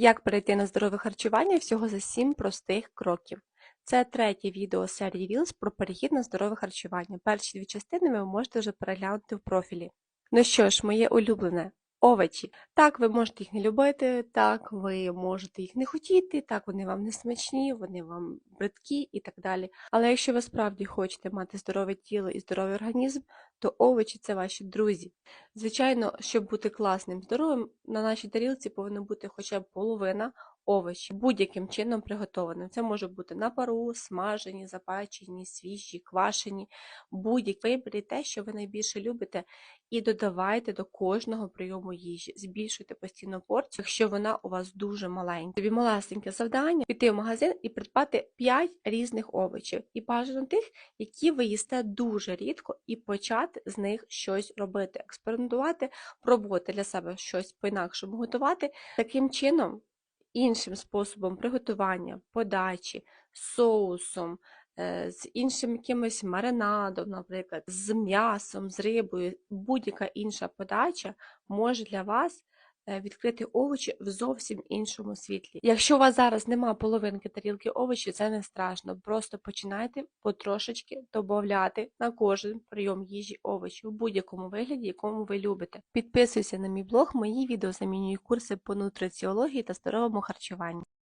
Як перейти на здорове харчування всього за 7 простих кроків. Це третє відео серії Reels про перехід на здорове харчування. Перші дві частини ви можете вже переглянути в профілі. Ну що ж, моє улюблене. Овочі. Так, ви можете їх не любити, так, ви можете їх не хотіти, так, вони вам не смачні, вони вам бридкі і так далі. Але якщо ви справді хочете мати здорове тіло і здоровий організм, то овочі це ваші друзі. Звичайно, щоб бути класним здоровим, на нашій тарілці повинна бути хоча б половина овочів, будь-яким чином приготованим. Це може бути на пару, смажені, запечені, свіжі, квашені, будь-які виберіть те, що ви найбільше любите, і додавайте до кожного прийому їжі. Збільшуйте постійно порцію, якщо вона у вас дуже маленька. Тобі малесеньке завдання піти в магазин і придбати 5 різних овочів. І бажано тих, які ви їсте дуже рідко, і почати з них щось робити, експериментувати, пробувати для себе щось по-інакшому готувати. Таким чином, іншим способом приготування, подачі, соусом, е, з іншим якимось маринадом, наприклад, з м'ясом, з рибою, будь-яка інша подача може для вас відкрити овочі в зовсім іншому світлі. Якщо у вас зараз нема половинки тарілки овочів, це не страшно. Просто починайте потрошечки додати на кожен прийом їжі овочів в будь-якому вигляді, якому ви любите. Підписуйся на мій блог, мої відео замінюють курси по нутриціології та здоровому харчуванню.